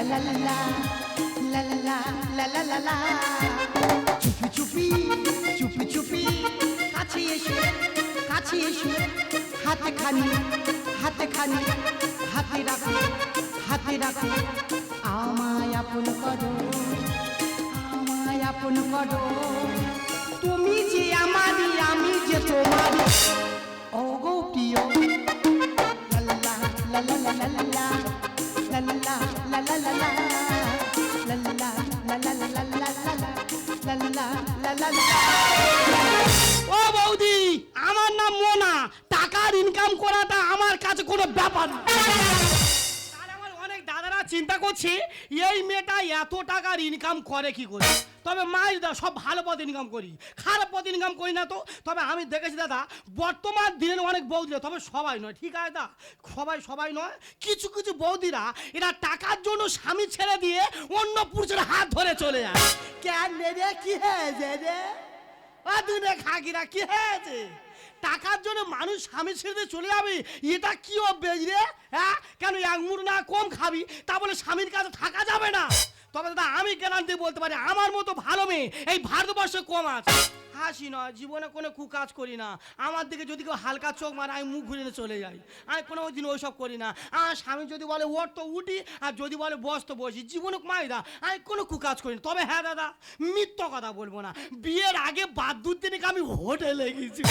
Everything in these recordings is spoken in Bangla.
চুপি চুপি চুপি চুপি কাছে এসে কাছে এসে, হাতে খানি হাতে খানি হাতে রাখো হাতে রাখো আমায় আপন করো আমায় আপন করো, তুমি যে আমারই, আমি যে তোমারই। কাছে কোনো ব্যাপার না। অনেক দাদারা চিন্তা করছে, এই মেয়েটা এত টাকার ইনকাম করে কি করে? তবে মাই দাদা সব ভালো পথে ইনকাম করি। খারাপ পথে ইনকাম করি না তো। তবে আমি দেখেছি দাদা, বর্তমান দিনের অনেক বৌদিরা, তবে সবাই নয়, ঠিক আছে দা? সবাই সবাই নয়, কিছু কিছু বৌদিরা, এরা টাকার জন্য স্বামী ছেড়ে দিয়ে অন্য পুরুষের হাত ধরে চলে যায়। কেন রে? কি হয়েছে রে? ও দুনে খাকিরা কি হয়েছে? টাকার জন্য মানুষ স্বামী ছেড়ে চলে যাবে? এটা কি অভ্যেস রে? হ্যাঁ? কেন এক মুঠ না কম খাবি? তা বলে স্বামীর কাছে থাকা যাবে না। তবে দাদা, আমি গ্যারান্টি বলতে পারি, আমার মতো ভালো মেয়ে এই ভারতবর্ষে কম আছে। হাসি নয়, জীবনে কোনো কুকাজ করি না। আমার দিকে যদি কেউ হালকা চোখ মারে, আমি মুখ ঘুরে চলে যাই। আমি কোনো দিন ওইসব করি না। আমার স্বামী যদি বলে ওর তো উঠি, আর যদি বলে বস তো বসি, জীবনে মাইদা আমি কোনো কুকাজ করি না। তবে হ্যাঁ দাদা, মিথ্য কথা বলব না। বিয়ের আগে বাদ দু দিনকে আমি হোটেলে গেছি।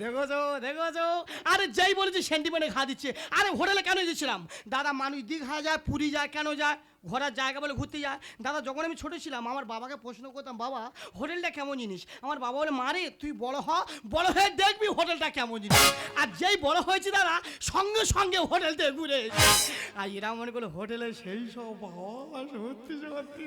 দেখোছো দেখোছো আরে যেই বলেছি সেন্টিমেন্টে খা দিচ্ছে। আরে হোটেলে কেন গেছিলাম দাদা মানুষ দীঘা যায়, পুরী যায়, কেন যায়? ঘোরার জায়গা বলে ঘুরতে যায়। দাদা, যখন আমি ছোটো ছিলাম, আমার বাবাকে প্রশ্ন করতাম, বাবা, হোটেলটা কেমন জিনিস? আমার বাবা বলে মারে তুই বড় হ, বড় হয়ে দেখবি হোটেলটা কেমন জিনিস। আর যেই বড় হয়েছে দাদা, সঙ্গে সঙ্গে হোটেল থেকে ঘুরে। আর এরা মনে করল হোটেলে সেই সব সত্যি সত্যি।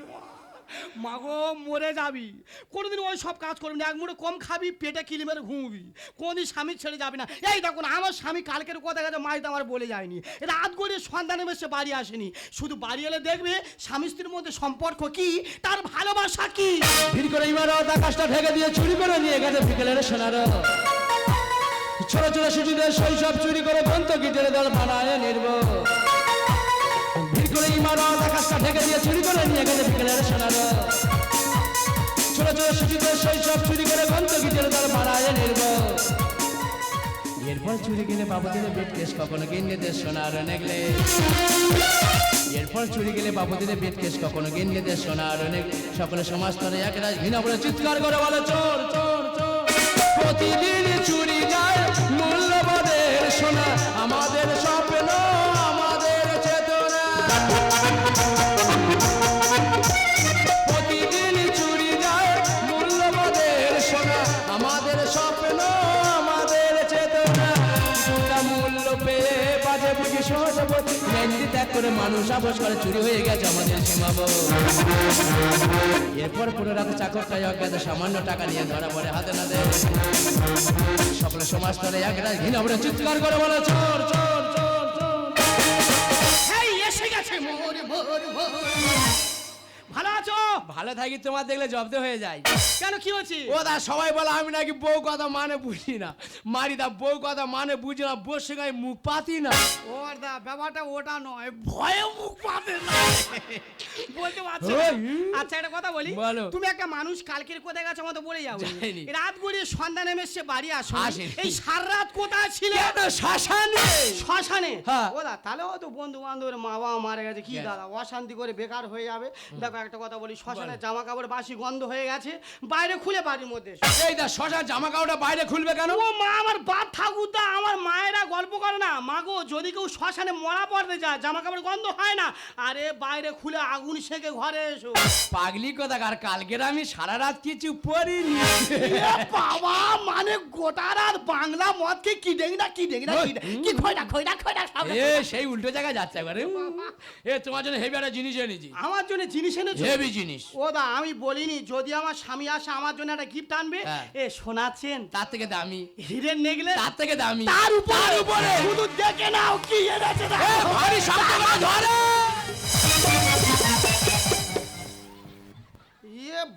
মাগো মরে যাবি। কোনোদিন ওই সব কাজ করবি না। এক মুঠো কম খাবি, পেটে কিলি মেরে ঘুমবি। কোনোদিন স্বামী ছেড়ে যাবি না। এই দেখো না আমার স্বামী কালকের কথা গেছে মাইতে আমার বলে যায়নি। রাত গড়িয়ে সন্তানে এসে বাড়ি আসেনি। শুধু বাড়ি এলে দেখবে স্বামী স্ত্রীর মধ্যে সম্পর্ক কি, তার ভালোবাসা কি। ভিড় করে ইমারত আকাশটা ঢেকে দিয়ে চুরি করে নিয়ে গেছে বিকেলের সোনার। ছোট ছোট শিশুদের শৈশব চুরি করে বন্ত গিটের দল বানায় নির্ব ভিড় করে ইমারত ঢেকে দিয়ে চুরি করে নিয়ে গেছে বিকেলের সোনার ছোট ছোট শিশুদের শৈশব চুরি করে বন্ত গিটের দল বানায় নির্ব এরপর চুরি গেলে বাবুদের বেট কেস কখনো গেন্ডেতে সোনার নেগলে। এরপর চুরি গেলে বাবুদের বেট কেস কখনো গেন্ডেতে সোনার নেগ সকলে সমাজ স্তরে এক রাজ ঘৃণা বলে চিৎকার করে বলে, চোর চোর চোর, প্রতিদিন চুরি যায় মূল্যবাদের সোনা। আমাদের স্বপ্ন করে মানুষ আবস করে, চুরি হয়ে গেছে আমাদের সীমাব এরপর পুরো রাতে চাকরটাই অজ্ঞাত সামান্য টাকা নিয়ে ধরা পড়ে হাতে নাতে। সকল সমাজ স্তরে এক রাত ঘিন আমরা চিৎকার করে বলো, চোর চোর চোর চোর। ভালো আছো? ভালো থাকি তোমার দেখলে জব্দ হয়ে যায়। কেন কি হচ্ছে? ও দা সবাই বলে আমি নাকি বউ কথা মানে বুঝি না। মারি দা বউ কথা মানে বুঝি না বউ সঙ্গে আমি মুখ পাতি না। ও দা ব্যাপারটা ওটা নয় ভয়ে মুখ পাবে না। বলতে পারছ আচ্ছা একটা কথা বলি। তুমি একটা মানুষ কালকের কোথায় গেছে আমাদের বলে যাও। রাত গড়িয়ে সন্ধ্যা নেমে এসে বাড়ি আসো। এই সারা রাত কোথায় ছিলে? শ্মশানে? শ্মশানে? হ্যাঁ। ও দা তাহলে ও তো বন্ধু বান্ধবের মা বাবা মারা গেছে। কি দাদা অশান্তি করে বেকার হয়ে যাবে। দেখো একটা কথা বলি শ্মশানে জামা কাপড় বাসি গন্ধ হয়ে গেছে বাইরে খুলে বাড়ির মধ্যে এসো। এই দা শ্মশান জামা কাপড়টা বাইরে খুলবে কেন? ও মা আমার বাপ ঠাকুরদা আমার মায়েরা গল্প করে না। মা গো যদি কেউ শ্মশানে মরা পড়তে যায় জামা কাপড় গন্ধ হয় না। আরে বাইরে খুলে আগুন সেকে ঘরে এসো। পাগলি কথা আর কালকের আমি সারা রাত কিছু পড়িনি। এ বাবা মানে গোটা রাত বাংলা মদকে কি দেখ না কি দেখ না কি দেখ- কি খয়না খয়না খয়না সব। এ সেই উল্টো জায়গায় যাচ্ছে একবারে। এ তোমার জন্য হেভি একটা জিনিস এনেছি। আমার জন্য জিনিস এনেছো? হেভি জিনিস। ও দা আমি বলিনি যদি আমার স্বামী আসে আমার জন্য একটা গিফট আনবে হ্যাঁ। এ শোনাচ্ছেন। তার থেকে দামি। হিরের নেগলে তার থেকে দামি। তার উপরে। উপরে। শুধু দেখে নাও কি এনেছে এ, ভারী করে ধরে।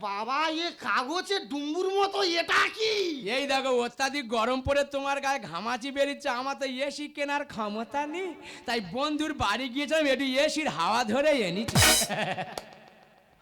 বাবা এ কাগজের ডুম্বুর মতো এটা কি? এই দেখো অত্যাধিক গরম পড়ে তোমার গায়ে ঘামাচি বেরিয়েছে আমার তো এসি কেনার ক্ষমতা নেই। তাই বন্ধুর বাড়ি গিয়েছিলাম একটু এসির হাওয়া ধরে এনেছি।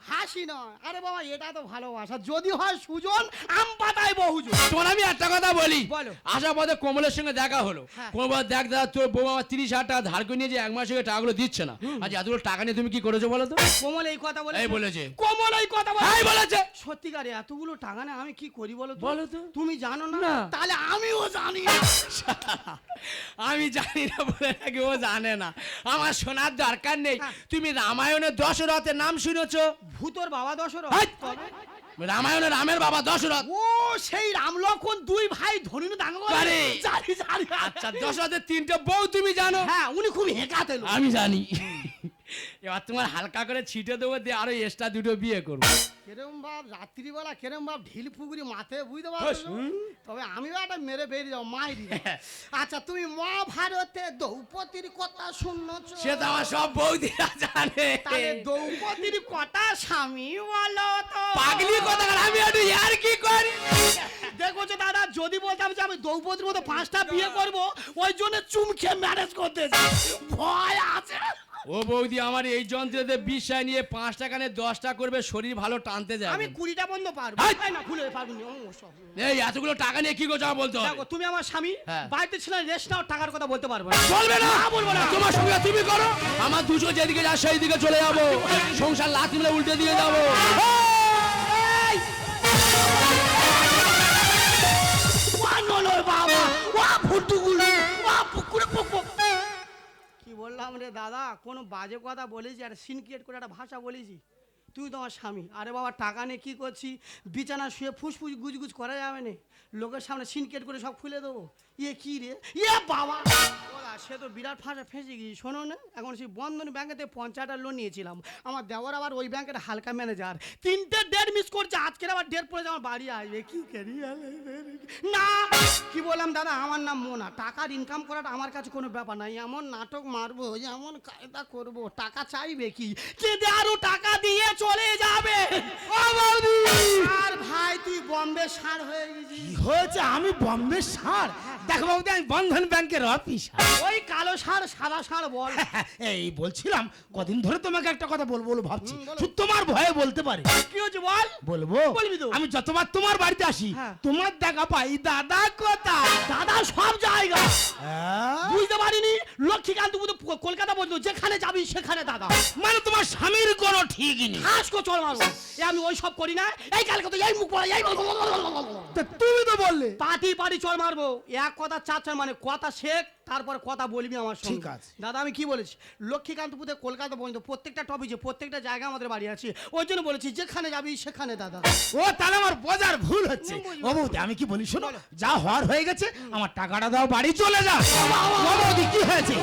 হাসি নয় আরে বাবা এটা তো ভালোবাসা যদি হয় সুজন আম পাতায় বহুজন তোমার আমি একটা কথা বলি বলো। আসার পথে কমলের সঙ্গে দেখা হলো হ্যাঁ। কোমল দেখ দাদা তোর বউ আমার তিরিশ হাজার টাকা ধার করে নিয়েছে এক মাস হয়ে টাকাগুলো দিচ্ছে না আজ এতগুলো টাকা নিয়ে তুমি কি করেছ বলো তো কোমল এই কথা বলে এই বলেছে। কোমল এই কথা বলে এই বলেছে সত্যিকারে এতগুলো টাকা না আমি কি করি বলো? বলো তো। তুমি জানো না। তাহলে আমিও জানি। আমি জানি না বলে নাকি ও জানে না আমার শোনার দরকার নেই হ্যাঁ। তুমি রামায়ণের দশরথের নাম শুনেছো ভূতর বাবা দশরথ? রামায়ণের রামের বাবা দশরথ। ও সেই রাম লক্ষণ দুই ভাই ধনী দাঙ্গ আরে! আচ্ছা দশরথের তিনটে বউ তুমি জানো? হ্যাঁ উনি খুব হেঁকাতেন আমি জানি। এবার তোমার হালকা করে ছিটে দেবো দিয়ে আরও এক্সট্রা দুটো বিয়ে করব। কেরম বাপ রাত্রিবেলা কেরম বাপ ঢিল পুকুরি মাথায় বুঝতে পারছ? তবে আমিও একটা মেরে বেরিয়ে যাব মাইরি। আচ্ছা তুমি মহাভারতে দ্রৌপদীর কথা শুনছো? সে তো আমার সব বৌদিরা জানে। তাহলে দ্রৌপদীর কথা স্বামী বলো তো। পাগলি কথা আমি একটু আর কি করি? দেখো যে দাদা যদি বলতাম যে আমি দ্রৌপদীর মতো পাঁচটা বিয়ে করব ওই জন্য চুমকে ম্যানেজ করতে ভয় আছে? ও বৌদি আমার এই যন্ত্রতে বিষয় নিয়ে পাঁচ টাকা নিয়ে দশটা করবে শরীর ভালো টানতে যায় আমি কুড়িটা বন্ধ পারব! এই না ভুলে পারব না, ও, সব। এই এতগুলো টাকা নিয়ে কি করছ বলতে হবে? দেখো তুমি আমার স্বামী হ্যাঁ। বাড়িতে ছিল রেস্ট নাও টাকার কথা বলতে পারব না। চলবে না? বলব না। তোমার সঙ্গে তুমি করো। আমার দুশো যেদিকে যা সেই দিকে চলে যাব। সংসার লাথ মিলে উল্টে দিয়ে যাব। এই! বললাম রে দাদা, কোনো বাজে কথা বলেছি আর সিন ক্রিয়েট করে একটা ভাষা বলেছি তুই তোমার স্বামী। আরে বাবা, টাকা নিয়ে কী করছি বিছানা শুয়ে ফুসফুস গুজগুজ করা যাবে না? লোকের সামনে সিন ক্রিয়েট করে সব খুলে দেবো। ইয়ে কি রে? ইয়ে বাবা! সে তো বিরাট ফাঁসা ফেঁসে গিয়েছি শোনো না। এখন সেই বন্ধন ব্যাংকে থেকে পঞ্চাশ হাজার লোন নিয়েছিলাম। আমার দেওয়ার আবার ওই ব্যাংকের হালকা ম্যানেজার তিনটে ডেট মিস করছে আজকের আবার ডেট পড়েছে আমার বাড়ি আসবে কি করি না! কি বললাম দাদা আমার নাম মোনা। টাকার ইনকাম করাটা আমার কাছে কোনো ব্যাপার নাই এমন নাটক মারবো এমন কায়দা করব। টাকা চাইবে কি? কেঁদে আরও টাকা দিয়ে চলে যাবে। আর ভাই বম্বে সার হয়ে গেছিস হয়েছে? আমি বম্বে সার? দেখো বাবু আমি বন্ধন ব্যাংকের অফিস ওই কালো সার সাদা সার বল। এই বলছিলাম কদিন ধরে তোমাকে একটা কথা বলব বলে ভাবছি। শুধু তোমার ভয়ে বলতে পারি। কি হচ্ছে বল? বলব? বলবি তো। আমি যতবার তোমার বাড়িতে আসি হ্যাঁ। তোমার দেখা পাই দাদা কোথায়? দাদা সব জায়গা। হ্যাঁ? বুঝতে পারিনি লক্ষ্মীকান্ত বুধ কলকাতা বলতো যেখানে যাবি সেখানে দাদা। মানে তোমার স্বামীর কোনো ঠিকই নেই। হাস কো চল মারবো। এ আমি ওই সব করি না। এই কালকে তো এই মুখ পড়া এই তুমি তো বললে। পাটি পাটি চল মারবো। এক কথা চার চার মানে কথা শেখ তারপর কথা বলবি আমার সঙ্গে। ঠিক আছে। দাদা আমি কি বলেছি? লক্ষ্মীকান্তপুরে কলকাতা পর্যন্ত প্রত্যেকটা টপিকে প্রত্যেকটা জায়গা আমাদের বাড়ি আছে। ওই জন্য বলেছি যেখানে যাবি সেখানে দাদা। ও তাহলে আমার বোঝার ভুল হচ্ছে। ও বৌদি আমি কি বলি শোনো যা হওয়ার হয়ে গেছে আমার টাকাটা দাও বাড়ি চলে যা। ও কি হয়েছে?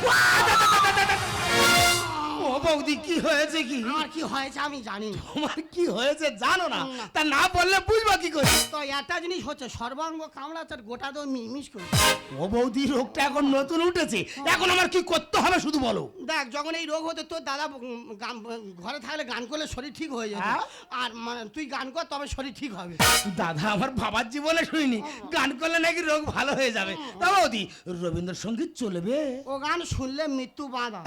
বৌদি কি হয়েছে কি? আমার কি হয়েছে আমি জানি না। তোমার কি হয়েছে জানো না। তা না বললে বুঝবা কি করে? তো একটা জিনিস হচ্ছে সর্বাঙ্গ কামড়া তার গোটা তো মিস করে। ও বৌদি রোগটা এখন নতুন উঠেছে। এখন আমার কি করতে হবে শুধু বলো? দেখ যখন এই রোগ হতো তোর দাদা গান- ঘরে থাকলে গান করলে শরীর ঠিক হয়ে যেত। হ্যাঁ? আর মানে তুই গান কর তবে শরীর ঠিক হবে। দাদা আমার বাবার জীবনে শুনিনি। গান করলে নাকি রোগ ভালো হয়ে যাবে। তা বৌদি রবীন্দ্রসঙ্গীত চলবে? ও গান শুনলে মৃত্যু বাঁধা।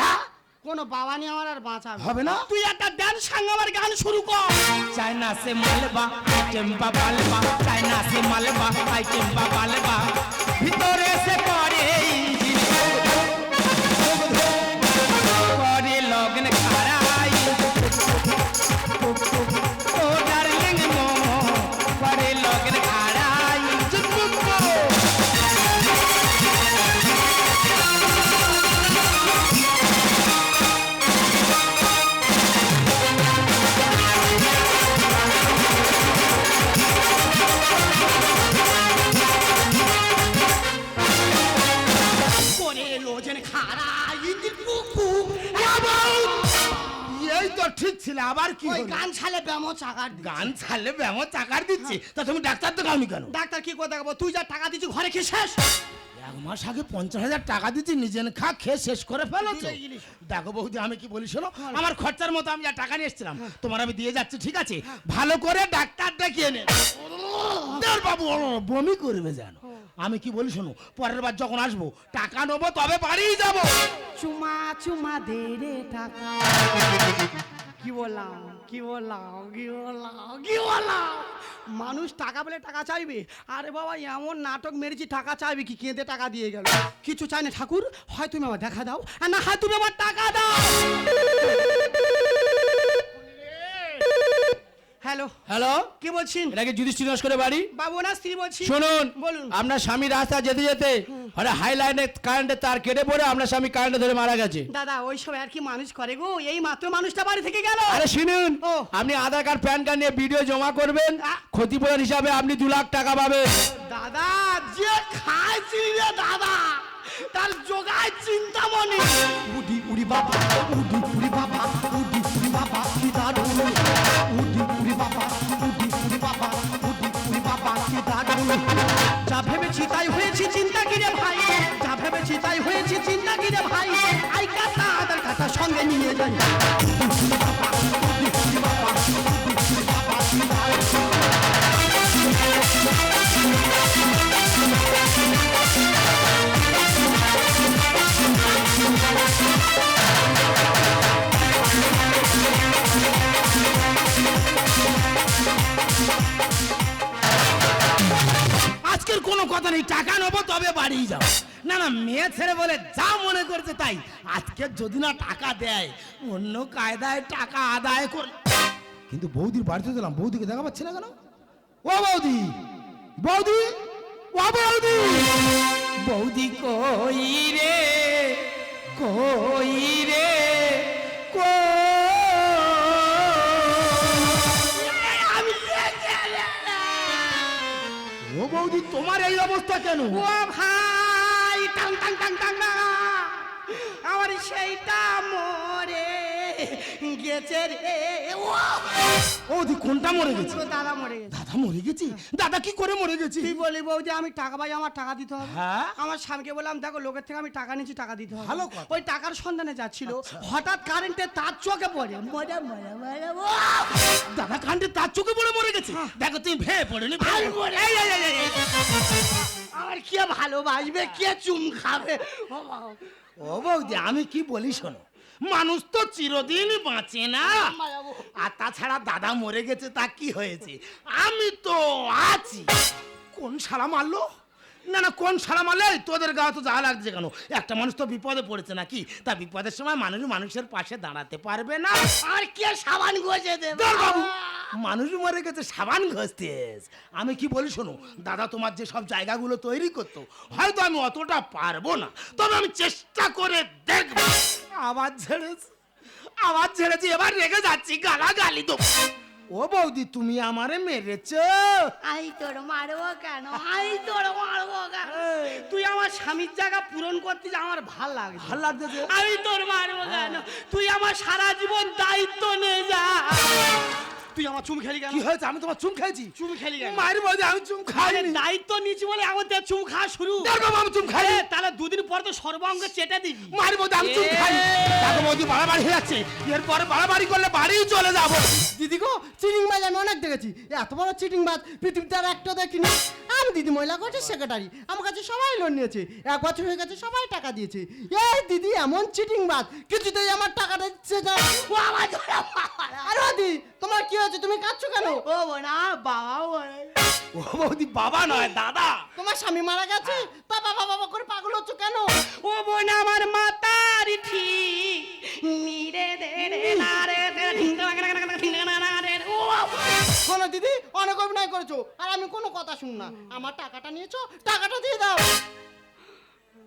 কোনো বাবা নিয়ে আমার আর বাঁচা হবে না? তুই একটা ড্যান্স সাং আমার গান শুরু কর। চায়না সে মালবা টেম্পা পালবা চায়না সে মালবা আই টেম্পা পালবা। আবার কি ওই হলো? গান ছালে ব্যামো চাকার। গান ছাড়লে ব্যামো চাকার দিচ্ছে? তা তুমি ডাক্তার তো গাওনি কেন? ডাক্তার কি করে দেখাবো? তুই যা টাকা দিচ্ছি ঘরে খেয়ে শেষ। এক মাস আগে পঞ্চাশ হাজার টাকা দিচ্ছি নিজে খা খেয়ে শেষ করে ফেলেছো। দেখো বৌদি আমি কি বলি শোনো? আমার খরচার মতো আমি যা টাকা নিয়ে এসেছিলাম তোমার আমি দিয়ে যাচ্ছি ঠিক আছে? ভালো করে ডাক্তার দেখিয়ে নে। বাবু বমি করবে জানো আমি কি বলি শোনো পরের বার যখন আসব টাকা নেব তবে বাড়িই যাব। চুমা চুমা দে রে টাকা। কি বললাম? কি বললাম? কি বললাম? কি বললাম? মানুষ টাকা পেলে টাকা চাইবে। আরে বাবা, এমন নাটক মেরেছি, টাকা চাইবে কি? কেঁদে টাকা দিয়ে গেল। কিছু চাই না ঠাকুর, হয় তুমি আমার দেখা দাও, আর না হয় তুমি আমার টাকা দাও। হ্যালো। হ্যালো? কে বলছেন? এটা কি যুধিষ্ঠির নস্করের বাড়ি। বাবু না স্ত্রী বলছি। শুনুন বলুন। আপনার স্বামী রাস্তা যেতে যেতে আরে হাই লাইনে কারেন্টের তার কেটে পড়ে আপনার স্বামী কারেন্টে ধরে মারা গেছে। দাদা ওই সব আর কি মানুষ করে গো? এই মাত্র মানুষটা বাড়ি থেকে গেল। আরে শুনুন। আপনি আধার কার্ড প্যান কার্ড নিয়ে ভিডিও জমা করবেন ক্ষতিপূরণ হিসাবে আপনি দু লাখ টাকা পাবেন। দাদা যে খাইছি রে দাদা তার যোগায় চিন্তা মনে। উডি উড়ি বাবা উডি উড়ি বাবা উডি উড়ি বাবা কি যা ভেবেছি তাই হয়েছি, চিন্তা কিরে ভাই? যা ভেবেছি তাই হয়েছি, চিন্তা কিরে ভাই? আই কাটা আদার কাটা সঙ্গে নিয়ে যাই। কথা টাকা নেব তবে বাড়ি যাও। না না মেয়ে ছেড়ে বলে যা মনে করছে তাই। আজকে যদি না টাকা দেয় অন্য কায়দায় টাকা আদায় কর কিন্তু বৌদির বাড়িতে দিলাম বৌদিকে দেখা পাচ্ছে না কেন? ও বৌদি বৌদি ও বৌদি। বৌদি কই রে কই রে বৌদি তোমার এই অবস্থা কেন ও ভাই টাং টাং টাং টাং আমার সেইটা মরে গেছে রে। ও! বৌদি কোনটা মরে গেছে? দাদা মরে গেছে? দাদা মরে গেছে? দাদা কি করে মরে গেছে? তুই বলি বৌদি আমি টাকা পাই আমার টাকা দিতে হবে। হ্যাঁ? আমার স্বামীকে বললাম দেখো লোকের থেকে আমি টাকা নিচ্ছি টাকা দিতে হবে। ভালো আচ্ছা। ওই টাকার সন্ধানে যাচ্ছিল। হঠাৎ কারেন্টে তার চোখে পড়ে। মরে মরে মরে ও! দাদা কাণ্ডে তার চোখে পড়ে মরে গেছে? দেখো তুমি পড়েনি এই। আমার কে ভালোবাসবে কে চুম খাবে। ও বৌদি আমি কি বলি শোনো? মানুষ তো চিরদিন বাঁচে না। আর তাছাড়া দাদা মরে গেছে তা কি হয়েছে? আমি তো আছি। কোন শালা মারলো? না না কোন শালা মারলে? তোদের গা তো যা লাগছে কেন? একটা মানুষ তো বিপদে পড়েছে নাকি? তা বিপদের সময় মানুষ মানুষের পাশে দাঁড়াতে পারবে না। আর কে সাবান গজে দেবে? বাবু। মানুষ মরে গেছে সাবান ঘষতে আমি কি বলি শোনো দাদা তোমার যে সব জায়গাগুলো তৈরি করতো হয়তো আমি অতটা পারব না তবে আমি চেষ্টা করে দেখব। আবার ছেড়েছি আবার ছেড়েছি এবার রেগে যাচ্ছি গালা গালি তো ও বৌদি তুমি আমারে মেরেছো? আই তোর মারবো কেন? আই তোর মারবো কেন? তুই আমার স্বামীর জায়গা পূরণ করতে আমার ভালো লাগে ভালো লাগছে যে? আমি তোর মারবো কেন? তুই আমার সারা জীবন দায়িত্ব নিয়ে যা। তুই আমার চুম খেলি কেন? কি হয়েছে? আমি তোমার চুম খাইছি চুম খেলি কেন? মায়ের বৌদি আমি চুম আরে খাইনি। দায়িত্ব নিয়েছি বলে আমার দিয়ে চুম খাওয়া শুরু। দেখো বাবু, আমি চুম খাইনি। এ, তাহলে দুদিন পর তো সর্বাঙ্গ চেটে দিবি। মায়ের বৌদি আমি চুম খাইনি। দেখো বৌদি বাড়াবাড়ি হয়ে যাচ্ছে। এরপরে বাড়াবাড়ি করলে বাড়ি চলে যাব। দিদি গো চিটিং বাজ আমি অনেক দেখেছি। এত বড় চিটিং বাজ পৃথিবীতে আর একটা দেখিনি। আমি দিদি মহিলা করছে সেক্রেটারি আমার কাছে সবাই লোন নিয়েছে। এক বছর হয়ে গেছে সবাই টাকা দিয়েছে। এই দিদি এমন চিটিং বাজ কিছুতেই আমার টাকাটা দিচ্ছে না। আরে দি তোমার কি হয়েছে তুমি কাঁদছো কেন ও বোনা বাবা ও বৌদি বাবা নয় দাদা তোমার স্বামী মারা গেছে বাবা বাবা বাবা করে পাগল হচ্ছ কেন ও বোন আমার মাতার ঠিক নিরে দে রে না রে না না না না না না শোনো দিদি অনেক অভিনয় করেছ আর আমি কোনো কথা শুন না আমার টাকাটা নিয়েছো টাকাটা দিয়ে দাও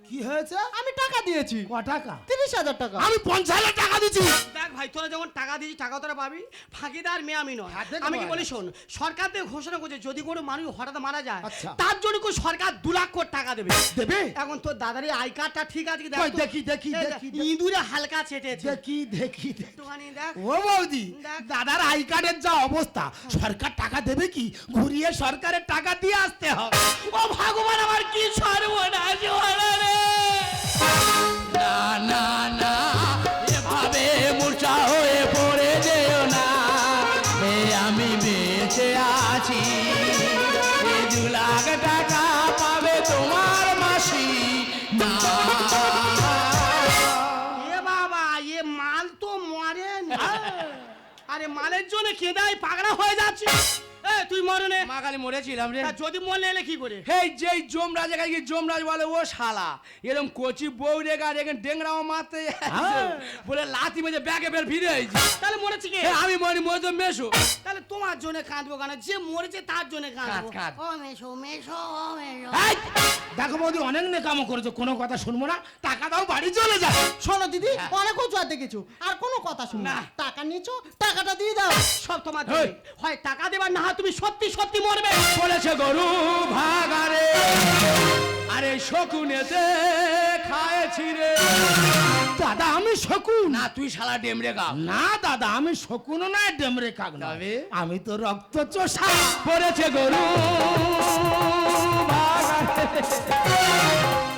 কি হয়েছে? আমি টাকা দিয়েছি। ক টাকা? তিরিশ হাজার টাকা। আমি পঞ্চাশ হাজার টাকা দিচ্ছি দেখ ভাই তোরা যখন টাকা দিয়েছিস টাকা তোরা পাবি। ফাঁকিদার মেয়ে আমি নয়। আমি কি বলি শোন সরকার থেকে ঘোষণা করছে যদি কোনো মানুষ হঠাৎ মারা যায় আচ্ছা। তার জন্য কোনো সরকার দু লাখ কোটি টাকা দেবে? দেবে? এখন তোর দাদারই আই কার্ডটা ঠিক আছে কি? দেখ দেখি, দেখি, দেখি, ইঁদুরে হালকা দেখি দেখি। দেখ। ও বৌদি দাদার আই কার্ডের যা অবস্থা সরকার টাকা দেবে কি? ঘুরিয়ে সরকারের টাকা দিয়ে আসতে হবে। ও ভগবান আমার কি সর্বনাশ হলো রে? না না না এভাবে মূর্ছা হয়ে পড়ে যেও না। এ আমি বেঁচে আছি। এ দু লাখ টাকা পাবে তোমার মাসি। না। এ বাবা এ মাল তো মরে আরে মালের জন্য কেদাই পাগড়া হয়ে যাচ্ছে। তুই মরনে। মা খালি মরেছিলাম রে। যদি মরলে এলে কি করে? হেই যেই জমরাজ এখানে জমরাজ বলে ও শালা এরকম কচি বউ এখানে ডেংরাও মারতে বলে লাথি মেজে ব্যাগে ফিরে হয়েছি তাহলে মরেছে কে? আমি মরি মরে তো মেশো। তাহলে তোমার জন্য কাঁদবো কেন? যে মরেছে তার জন্য কাঁদবো। কাঁদ, কাঁদ। ও মেশো মেশো ও মেশো। দেখো বৌদি অনেক নেকামো করেছ কোনো কথা শুনব না। টাকা দাও বাড়ি চলে যাও শোনো দিদি অনেক উঁচু দেখেছ আর কোনো কথা শুনো না। টাকা নিচ্ছ টাকাটা দিয়ে দাও। সব তোমার হয় টাকা দেবার না হয় তুমি সত্যি সত্যি মরবে। বলেছে গরু ভাগারে আরে শকুনেতে খায়েছি রে। দাদা আমি শকুন। না তুই শালা ডেমরে গা না দাদা আমি শকুন না ডেমরে কাক না আমি তো রক্ত চোষা। পড়েছে গরু ভাগারে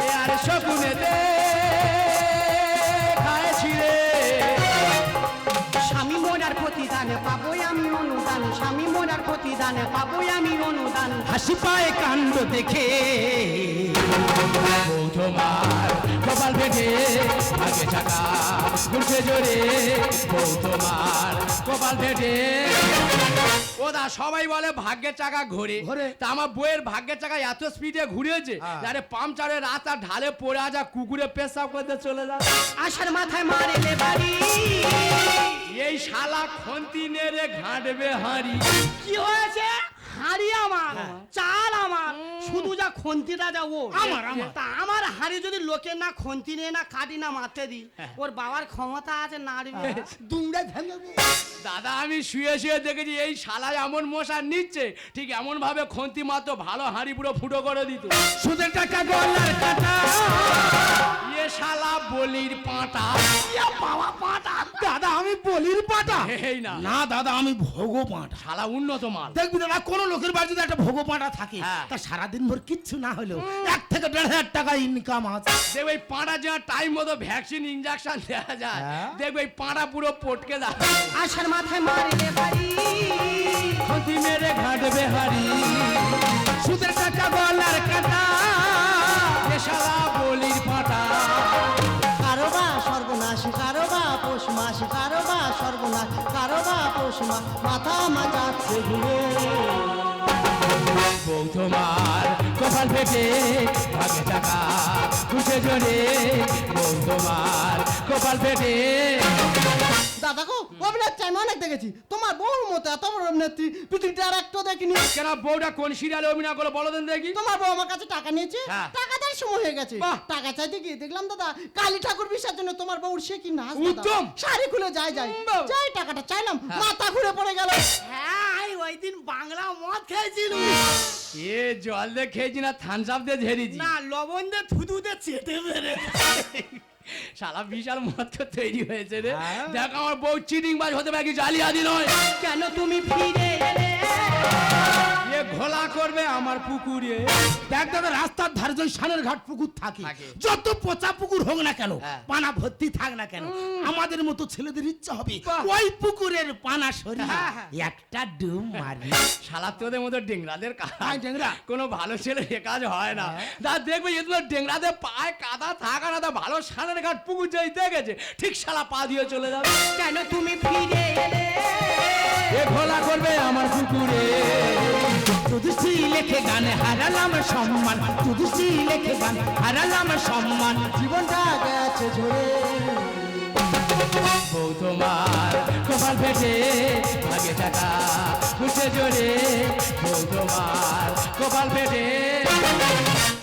এ আরে শকুনেতে স্বামী মোরার প্রতিদান পাবোই আমি অনুদান। হাসি পায় কাণ্ড দেখে। তোমার কপাল বেঁধে আগে থাকা ঘুরছে জোরে। তোমার কপাল বেঁধে ও দা সবাই বলে ভাগ্যের চাকা ঘোরে। তা আমার বইয়ের ভাগ্যের চাকা এত স্পিডে ঘুরেছে যারে পামচারে রাস্তা রাত আর ঢালে পড়ে আজা কুকুরে পেশাব করতে চলে যা আশার মাথায় মারিলে বাড়ি। এই শালা খন্তি নেড়ে ঘাঁটবে হাঁড়ি। কি হয়েছে? হাড়ি আমার চাল আমার। শুধু যা খন্তিটা যা ও আমার, আমার। তা আমার হাড়ি যদি লোকের না খন্তি নিয়ে না কাটি না মারতে দিই ওর বাবার ক্ষমতা আছে নাড়বে দুমড়ে ভেঙে দাদা আমি শুয়ে শুয়ে দেখেছি এই শালা এমন মশা নিচ্ছে ঠিক এমন ভাবে খন্তি মাত্র ভালো হাঁড়ি পুরো ফুটো করে দিত। সুদের টাকা গলার কাটা। এ শালা বলির পাঁটা। বাবা পাটা। দাদা আমি বলির পাটা? এই না। না দাদা আমি ভোগো পাটা। শালা উন্নত মাল। দেখবি দাদা কোনো লোকের বাড়ি যদি একটা ভোগো পাটা থাকে হ্যাঁ। তা সারাদিন ভর কিচ্ছু না হলেও এক থেকে দেড় হাজার টাকা ইনকাম আছে দেখবে এই পাঁড়া যা টাইম মতো ভ্যাকসিন ইঞ্জেকশন দেওয়া যায় হ্যাঁ। দেখবে এই পাঁড়া পুরো পটকে যায় আশার মাথায় মারেলে বাড়ি খন্তি মেরে ঘাটবে হাড়ি সুদের টাকা গলার কাটা এ শালা বলির পাঁটা কারও বা সর্বনাশ কারও বা পৌষ মাস কারও বা সর্বনাশ কারও বা পৌষ মাস মাথা মাজাচ্ছে ঘুরে বউ তোমার কপাল ফেটে ভাগে টাকা খুশে জোরে বউ তোমার কপাল ফেটে দাদা গো অভিনেত্রী আমি অনেক দেখেছি। তোমার বউর মতো এত বড় অভিনেত্রী পৃথিবীতে আর একটা দেখিনি। কেন বউটা কোন সিরিয়ালে অভিনয় করে বলো দেন দেখি। তোমার বউ আমার কাছে টাকা নিয়েছে হ্যাঁ। টাকা দেওয়ার সময় হয়ে গেছে। টাকা চাইতে গিয়ে দেখলাম দাদা কালী ঠাকুর বিশ্বাস জন্য তোমার বউর সে কি নাচ। উত্তম। শাড়ি খুলে যায় যায়। যাই টাকাটা চাইলাম মাথা ঘুরে পড়ে গেল। হ্যাঁ ওই দিন বাংলা মদ খেয়েছিল। এ জল দিয়ে খেয়েছি না থানস আপ দিয়ে ঝেড়েছি না লবণ দিয়ে থুতুতে চেটে মেরে সারা বিশাল মত তৈরি হয়েছে রে। হ্যাঁ। দেখ আমার বউ চিটিং বাজ হতে পারে কি জালিয়াতি নয়। কেন তুমি ফিরে এলে? ঘোলা করবে আমার পুকুরে। দেখ দাদা রাস্তার ধারে যে সানের ঘাট পুকুর থাকে। যত পচা পুকুর হোক না কেন হ্যাঁ। পানা ভর্তি থাক না কেন আমাদের মতো ছেলেদের ইচ্ছা হবে ওই পুকুরের পানা সরিয়ে হ্যাঁ, হ্যাঁ। একটা ডুব মারি। শালা তোদের মতো ডেংরাদের কাজ ডেংরা। কোনো ভালো ছেলে এ কাজ হয় না। দা দেখবে এগুলো ডেংরাদের পায়ে কাদা থাকা না তা ভালো সানের ঘাট পুকুর যেই দেখেছে ঠিক শালা পা দিয়ে চলে যাবে। কেন তুমি ফিরে এলে? এ ঘোলা করবে আমার পুকুরে। তুদুসি লেখে গানে, হারালাম সম্মান। তুদুসি লেখে গান, হারালাম সম্মান। জীবনটা গেছে ঝরে। তোমার কপাল ফেটে, ভাগে টাকা খুশে জোরে তোমার কপাল ফেটে।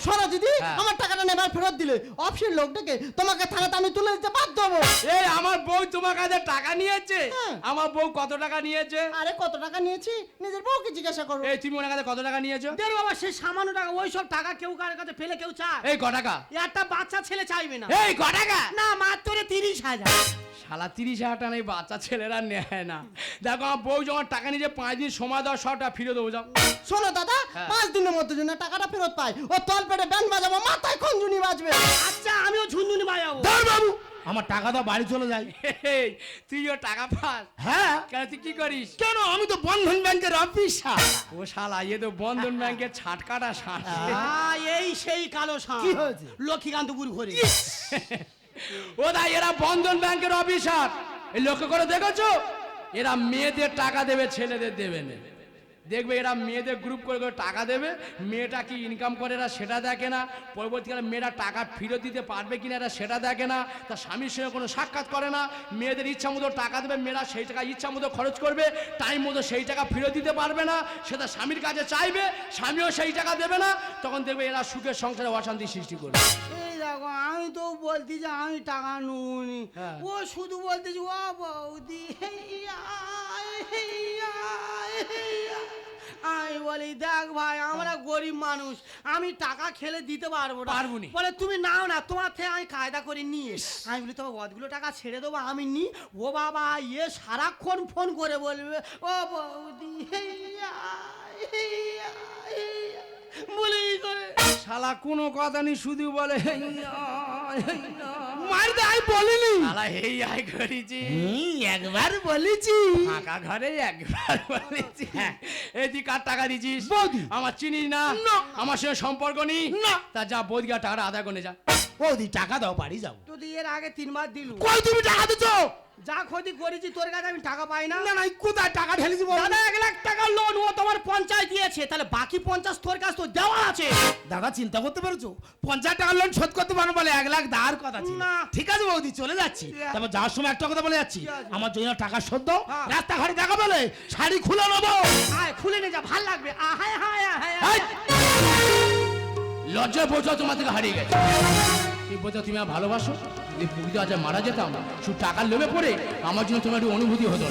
শোনো দিদি হ্যাঁ। আমার টাকাটা নেবার ফেরত দিলে। অফিসের লোকটাকে তোমাকে থানাতে আমি তুলে দিতে বাধ্য হব। এই আমার বউ তোমার কাছে টাকা নিয়েছে? হ্যাঁ। আমার বউ কত টাকা নিয়েছে? আরে কত টাকা নিয়েছি? নিজের বউকে জিজ্ঞাসা করো। এই তুমি ওনার কাছে কত টাকা নিয়েছো? দেখ বাবা সে সামান্য টাকা ওই সব টাকা কেউ কার কাছে ফেলে কেউ চায়। এই ক টাকা? একটা বাচ্চা ছেলে চাইবে না। এই ক টাকা? না মাত্র তিরিশ হাজার। শালা তিরিশ হাজার টাকা বাচ্চা ছেলেরা নেয় না। দেখো আমার বউ যখন টাকা নিয়ে পাঁচ দিন সময় দেওয়া সবটা ফিরে দেবো যাও। শোনো দাদা হ্যাঁ। পাঁচ দিনের মধ্যে জন্য টাকাটা ফেরত পাই। ও তল পেটে ব্যান্ড বাজাবো মাথায় খঞ্জুনি বাজবে। আচ্ছা আমিও ঝুনঝুনি বাজাবো। বাবু আমার টাকা তো বাড়ি চলে যায়। তুইও টাকা পাস? হ্যাঁ। কেন তুই কি করিস? কেন? আমি তো বন্ধন ব্যাংকের অফিসার ও শালা ইয়ে তো বন্ধন ব্যাংকের ছাট কাটা শাট এই সেই কালো সাপ কি হয়েছে? লক্ষ্মীকান্ত গুরু ঘরে ও দা এরা বন্ধন ব্যাংকের অফিসার এই লক্ষ্য করে দেখেছ? এরা মেয়েদের টাকা দেবে, ছেলেদের দেবে না। দেখবে এরা মেয়েদের গ্রুপ করে করে টাকা দেবে, মেয়েটা কি ইনকাম করে এরা সেটা দেখে না। পরবর্তীকালে মেয়েরা টাকা ফেরত দিতে পারবে কিনা এরা সেটা দেখে না। তার স্বামীর সঙ্গে কোনো সাক্ষাৎ করে না। মেয়েদের ইচ্ছা মতো টাকা দেবে, মেয়েরা সেই টাকা ইচ্ছা মতো খরচ করবে টাইম মতো সেই টাকা ফেরত দিতে পারবে না। সেটা স্বামীর কাছে চাইবে, স্বামীও সেই টাকা দেবে না। তখন দেখবে এরা সুখের সংসারে অশান্তি সৃষ্টি করবে। আমি তো বলছি যে আমি টাকা নুনি হ্যাঁ। ও শুধু বলতেছি ও বৌদি। আমি বলি দেখ ভাই আমরা গরিব মানুষ আমি টাকা খেলে দিতে পারব না পারব নি। বলে তুমি নাও না তোমার থেকে আমি কায়দা করে নিয়ে আমি বলি তবে অতগুলো টাকা ছেড়ে দেবো আমি নি ও বাবা ইয়ে সারাক্ষণ ফোন করে বলবে ও বৌদি। বলে এই করে। শালা কোনো কথা নেই শুধু বলে মার বলিনি। শালা হেই আই করেছি। একবার বলেছি। ফাঁকা ঘরে একবার বলেছি। এই তুই কার টাকা দিছিস? বৌদি। আমার চিনিস না? আমার সঙ্গে সম্পর্ক নেই? না। তা যা বৌদি আর টাকাটা আদায় করে যা। বৌদি টাকা দাও বাড়ি যাও। যদি এর আগে তিনবার দিলু কই তুমি টাকা দিছো যা ক্ষতি করেছি তোর কাছে আমি টাকা পাই না। না না কোথায় টাকা ঢেলেছি বল? দাদা এক লাখ টাকা লোন ও তোমার পঞ্চায়েত দিয়েছে তাহলে বাকি পঞ্চাশ তোর কাছে তো দেওয়া আছে। দাদা চিন্তা করতে পেরেছ? পঞ্চাশ টাকা লোন শোধ করতে পারব বলে এক লাখ দাঁড় কথা ছিল। না। ঠিক আছে বৌদি চলে যাচ্ছি। তারপর যাওয়ার সময় একটা কথা বলে যাচ্ছি। আমার জন্য টাকা শোধ দাও। হ্যাঁ। রাস্তাঘাটে দেখা বলে শাড়ি খুলে নেব। আয় খুলে নে যা ভালো লাগবে। হায় হায় এই! লজ্জায় বোঝা তোমার থেকে হারিয়ে গেছে। এই বোঝা তুমি আমার ভালোবাসো? যদি পুকুরিতে আজ মারা যেতাম? শুধু টাকার লোভে পড়ে আমার জন্য তোমার একটু অনুভূতি হতো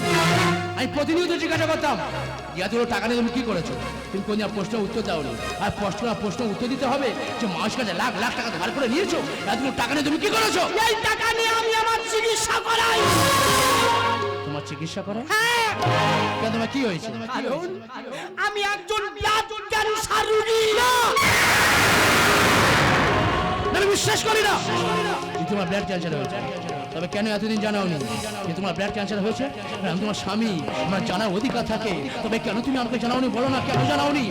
আমি প্রতিনিয়ত জিজ্ঞাসা করতাম যে এতগুলো টাকা নিয়ে তুমি কি করেছ? তুমি কোন প্রশ্নের উত্তর দাওনি? আর প্রশ্ন আর প্রশ্ন উত্তর দিতে হবে যে মানুষের কাছে লাখ লাখ টাকা ধার করে নিয়েছো? এতগুলো টাকা নিয়ে তুমি কি করেছ? এই টাকা নিয়ে আমি আমার চিকিৎসা করাই। তোমার চিকিৎসা করে হ্যাঁ। কেন তোমার কি হয়েছে? আমি একজন ব্লাড ক্যান্সার রোগী আমি বিশ্বাস করি না। যে তোমার ব্লাড ক্যান্সার হয়েছে। তবে কেন এতদিন জানাওনি? যে তোমার ব্লাড ক্যান্সার হয়েছে? আমি তোমার স্বামী আমার জানার অধিকার থাকে। তবে কেন তুমি আমাকে জানাওনি বলো না? কেন জানাওনি?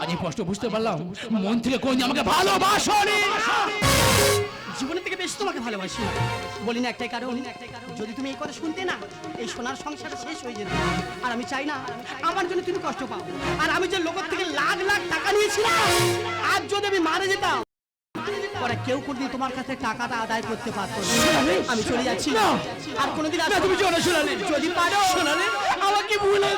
আজ এই কষ্ট বুঝতে পারলাম। মন থেকে কোন আমাকে ভালোবাসনি। জীবনের থেকে বেশি তোমাকে ভালোবাসি। বলি না একটাই কারণ যদি তুমি এই কথা শুনতে না এই সোনার সংসারটা শেষ হয়ে যেত। আর আমি চাই না আমার জন্য তুমি কষ্ট পাও। আর আমি যে লোকের থেকে লাখ লাখ টাকা নিয়েছিলাম আজ যদি আমি মারা যেতাম ওরা কেউ কোনদিন তোমার কাছে টাকাটা আদায় করতে পারতো না। আমি চলে যাচ্ছি। আর কোনোদিন তুমি যদি পারো। আমাকে ভুলে